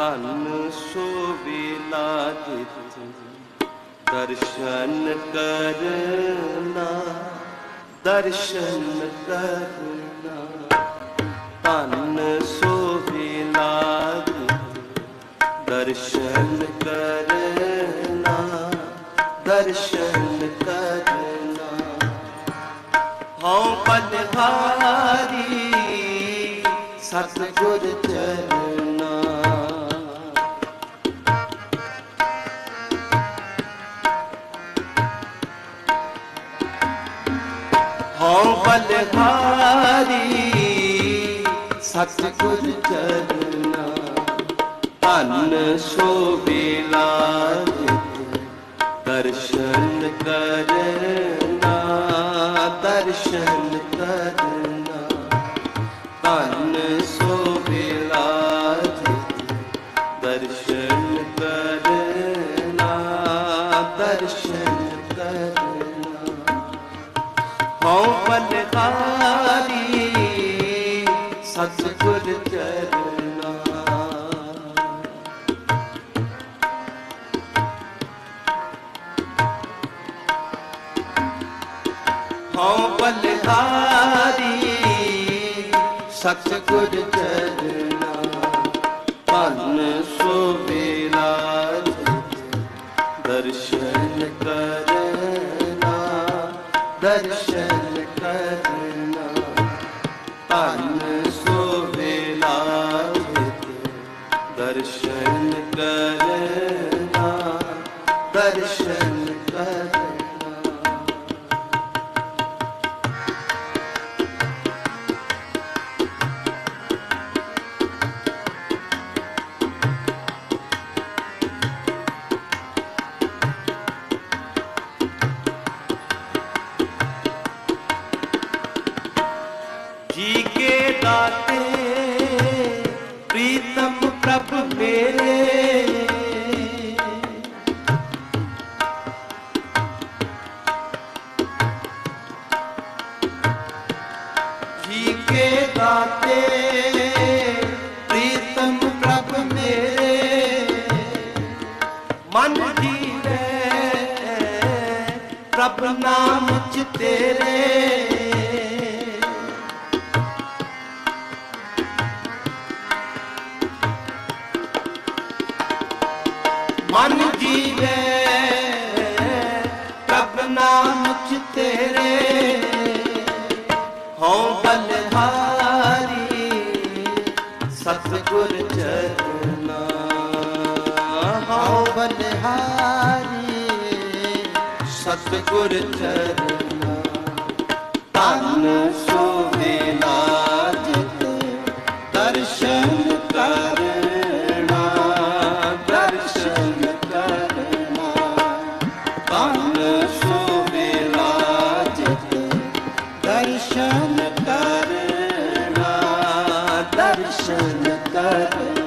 ਧਨ ਸੋਵੇਲਾ ਜਿਤ ਦਰਸ਼ਨ ਕਰਨਾ ਦਰਸ਼ਨ ਕਰਨਾ। ਧਨ ਸੋਵੇਲਾ ਜਿਤ ਦਰਸ਼ਨ ਕਰਨਾ ਦਰਸ਼ਨ ਕਰਨਾ। ਹਉ ਬਨਹਾਰੀ ਸਤਿਗੁਰ ਚਰਨਾ। ਹਉ ਸਤਿਗੁਰ ਚਰਨਾ ਧਨ ਸੋਵੇਲਾ ਦਰਸ਼ਨ ਕਰਨਾ ਦਰਸ਼ਨ ਕਰਨਾ ਸਤਿਗੁਰ ਚਰਨਾ ਮਨ ਜੀਵੇ ਪ੍ਰਭ ਨਾਮ ਚ ਤੇਰੇ। ਮਨ ਜੀਵੇ ਪ੍ਰਭ ਨਾਮ ਚ ਤੇਰੇ। ਹਉ ਬਲਹਾਰੀ ਸਤਿਗੁਰ ਚਰਨਾ। ਸਤਿਗੁਰ ਚਰਨਾ ਧਨ ਸੋਵੇਲਾ ਜਿਤ ਦਰਸ਼ਨ ਕਰਨਾ ਦਰਸ਼ਨ ਕਰਨਾ ਧਨ ਸੋਵੇਲਾ ਜਿਤ ਦਰਸ਼ਨ ਕਰਨਾ ਦਰਸ਼ਨ ਕਰਨਾ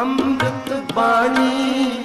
ਅੰਮ੍ਰਿਤ ਬਾਣੀ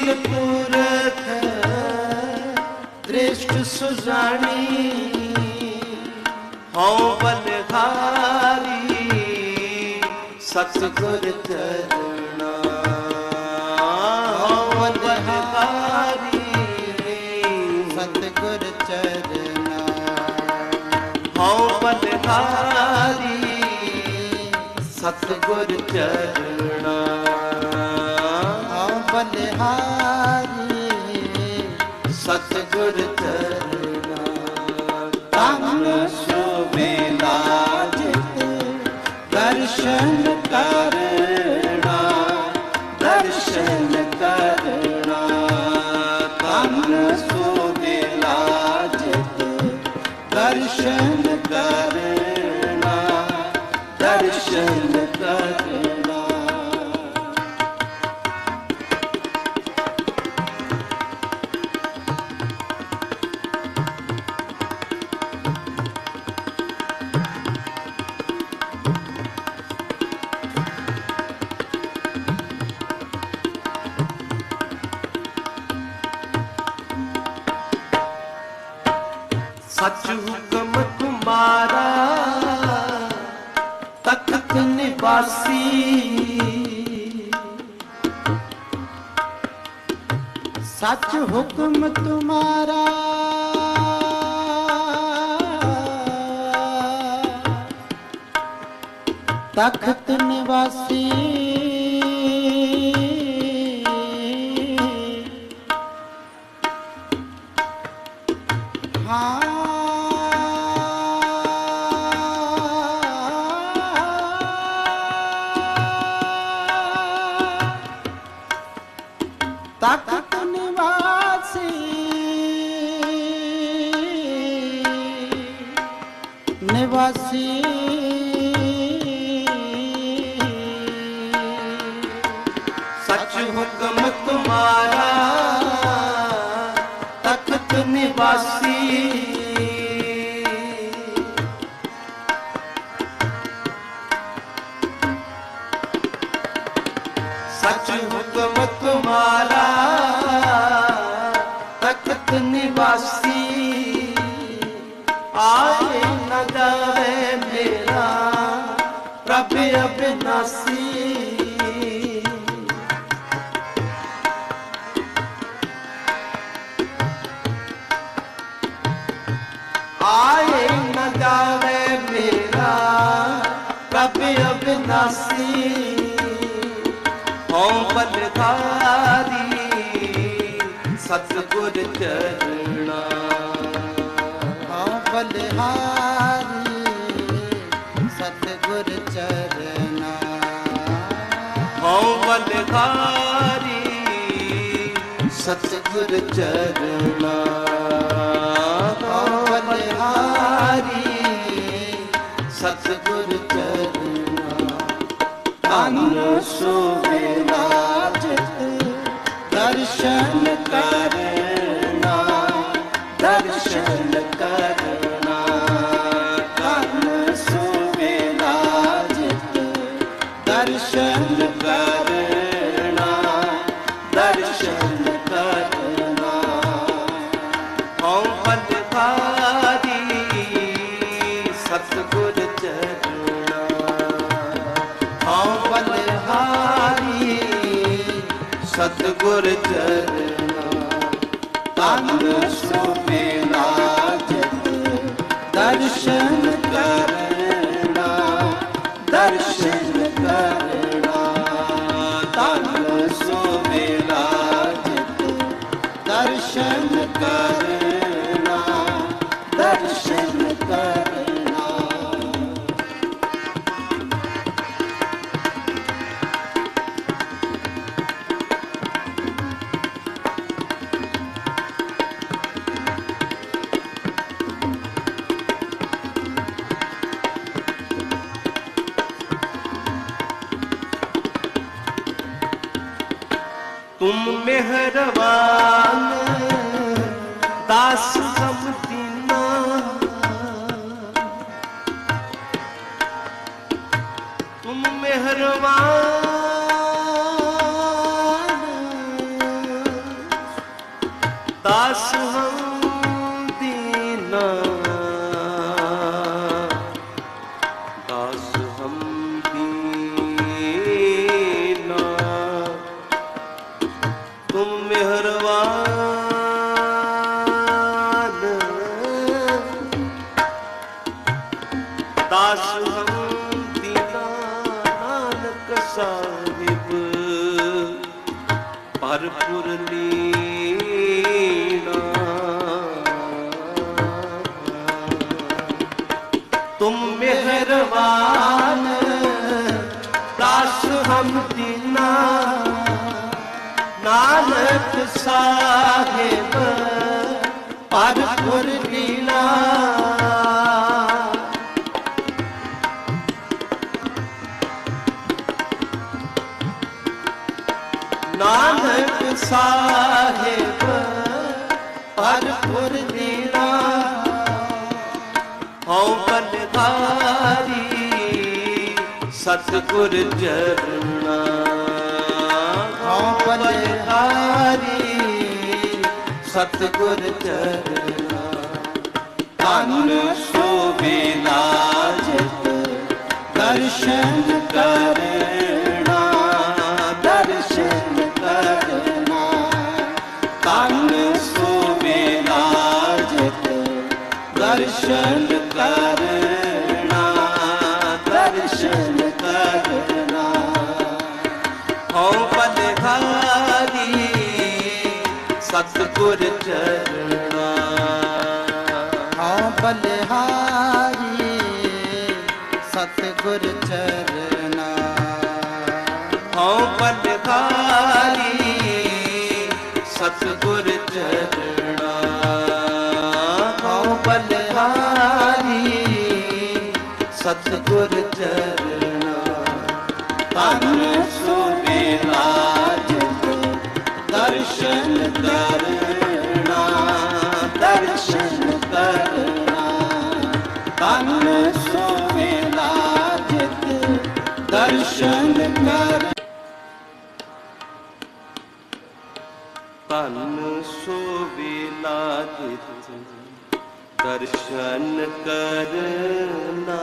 ਸੀਤਲ ਪੁਰਖ ਦ੍ਰਿਸ਼ਟ ਸੁਜਾਣੀ ਹਉ ਬਲਹਾਰੀ ਸਤਿਗੁਰ ਚਰਨਾ ਹਉ ਬਲਹਾਰੀ ਸਤਿਗੁਰ ਚਰਨਾ ਹਉ ਬਲਹਾਰੀ ਸਤਿਗੁਰ ਚਰਣਾ ਬਲਿਹਾਰੀ ਸਤਿਗੁਰ ਚਰਨਾ ਤਨ ਸੁਬੇਲਾ ਜਿਤ ਦਰਸ਼ਨ ਕਰਨਾ ਦਰਸ਼ਨ ਕਰਨਾ ਤਨ ਸੁਬੇਲਾ ਜਿਤ ਦਰਸ਼ਨ ਕਰਨਾ ਦਰਸ਼ਨ ਕਰਨਾ। ਨਿਵਾਸੀ। ਸੱਚ ਹੁਕਮ ਤੁਮਾਰਾ। ਤਖਤ ਨਿਵਾਸੀ। ਤਖਤ ਨਿਵਾਸੀ। ਨਿਵਾਸੀ ਤਖਤ ਆਏ ਨ ਜਾਵੇ ਮੇਰਾ ਪ੍ਰਭ ਅਬਿਨਾਸੀ। ਆਏ ਨ ਜਾਵੇ ਮੇਰਾ ਪ੍ਰਭ ਅਬਿਨਾਸੀ। ਸਤਿਗੁਰ ਚਰਣਾ। ਹਉ ਬਲਿਹਾਰੀ ਸਤਿਗੁਰ ਚਰਨਾ ਹਉ ਬਲਧਾਰੀ ਸਤਿਗੁਰ ਚਰਣਾ। ਹਉ ਬਲਧਾਰੀ ਸਤਿਗੁਰ ਚਰਣਾ। ਤਨ ਦਰਸ਼ਨ ਕਰਨਾ ਦਰਸ਼ਨ ਕਰਨਾ। ਸਤਿਗੁਰ ਚਰਣਾ ਤਨ ਸੁਵੇਲਾ ਤੁਮ ਮਿਹਰਬਾਨ। ਦਾਸ ਹਮ ਦੀਨਾ। ਦਾਸ ਹਮ ਦੀਨਾ। ਤੁਮ ਮਿਹਰਬਾਨ। ਦਾਸ ਹਮ ਹਰਪੁਰ ਲੀਣਾ ਤੁਮ ਮਿਹਰਬਾਨ ਦਾਸ ਹਮ ਦੀਨਾ। ਨਾਨਕ ਸਾਹਿਬ ਨਾਨਕ ਸਾਹਿਬ ਪਰਪੁਰ ਲੀਲਾ ਹਉ ਬਲਧਾਰੀ ਸਤਿਗੁਰ ਚਰਣਾ ਹਉ ਬਲਿਹਾਰੀ ਸਤਿਗੁਰ ਚਰਨਾ। ਤਨ ਸੋਵੇਲਾ ਜਿਤ ਦਰਸ਼ਨ ਕਰਨਾ ਗੁਰ ਚਰਣਾ ਹਾਂ ਬਲਿਹਾਰੀ, ਸਤਿਗੁਰ ਚਰਨਾ। ਹਉ ਬਲਧਾਰੀ ਸਤਿਗੁਰ ਚਰਣਾ ਹਾਂ ਬਲਿਹਾਰੀ, ਸਤਿਗੁਰ ਚਰਨਾ। ਤਨ ਸੁਵੇਲਾ ਦਰਸ਼ਨ ਕਰਨਾ ਦਰਸ਼ਨ ਕਰਨਾ ਤਨ ਸੁਵੇਲਾ ਜਿਤ ਦਰਸ਼ਨ ਕਰ ਤਨ ਸੋਵੇਲਾ ਜਿਤ ਦਰਸ਼ਨ ਕਰਨਾ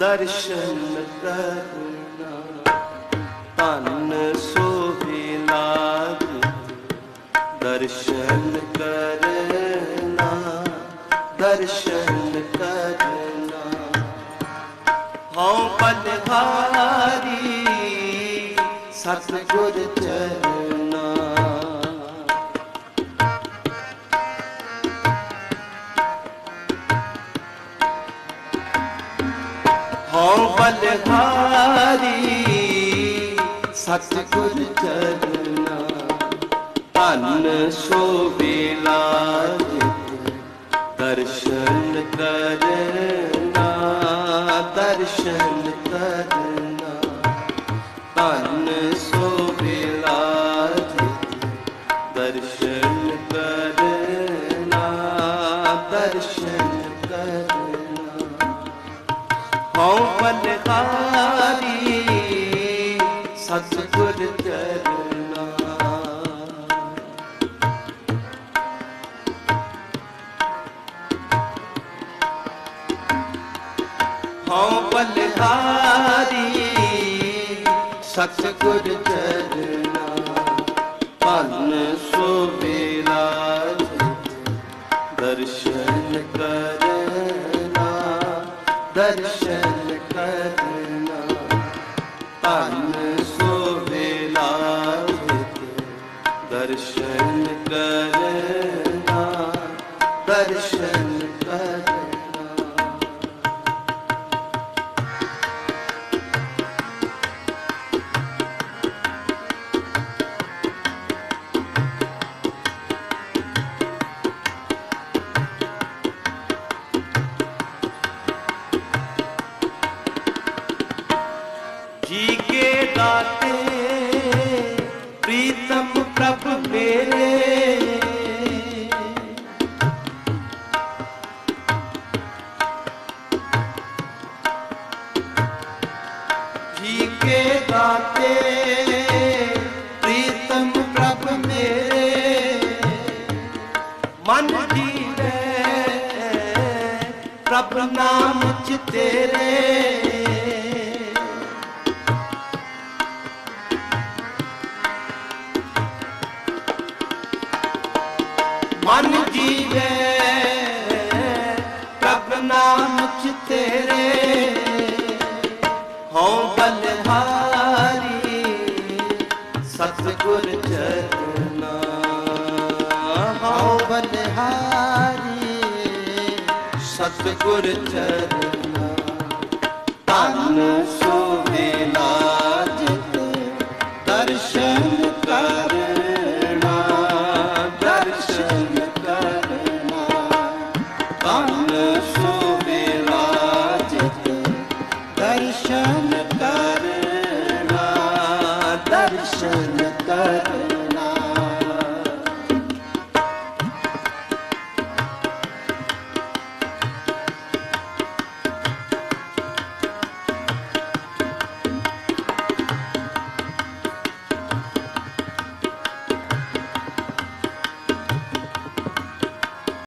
ਦਰਸ਼ਨ ਕਰਨਾ ਤਨ ਸੋ ਦਰਸ਼ਨ ਕਰਨਾ ਦਰਸ਼ਨ ਕਰਨਾ ਹਉ ਬਲਹਾਰੀ ਸਤਿਗੁਰ ਚਰਨਾ ਹਉ ਬਲਹਾਰੀ ਸਤਿਗੁਰ ਚਰਨਾ ਧਨ ਸੋਵੇਲਾ ਜਿਤ ਦਰਸ਼ਨ ਕਰਨਾ ਦਰਸ਼ਨ ਕਰਨਾ। ਧਨ ਸੋਵੇਲਾ ਜਿਤ ਦਰਸ਼ਨ ਕਰਨਾ ਦਰਸ਼ਨ ਕਰਨਾ। ਹਉ ਬਲਹਾਰੀ ਸਤਿਗੁਰ ਸਤ ਸਤਿਗੁਰ ਚਰਨਾ ਧਨ ਸੋਵੇਲਾ ਦਰਸ਼ਨ ਕਰ ਪ੍ਰਭ ਨਾਮ ਚ ਤੇਰੇ।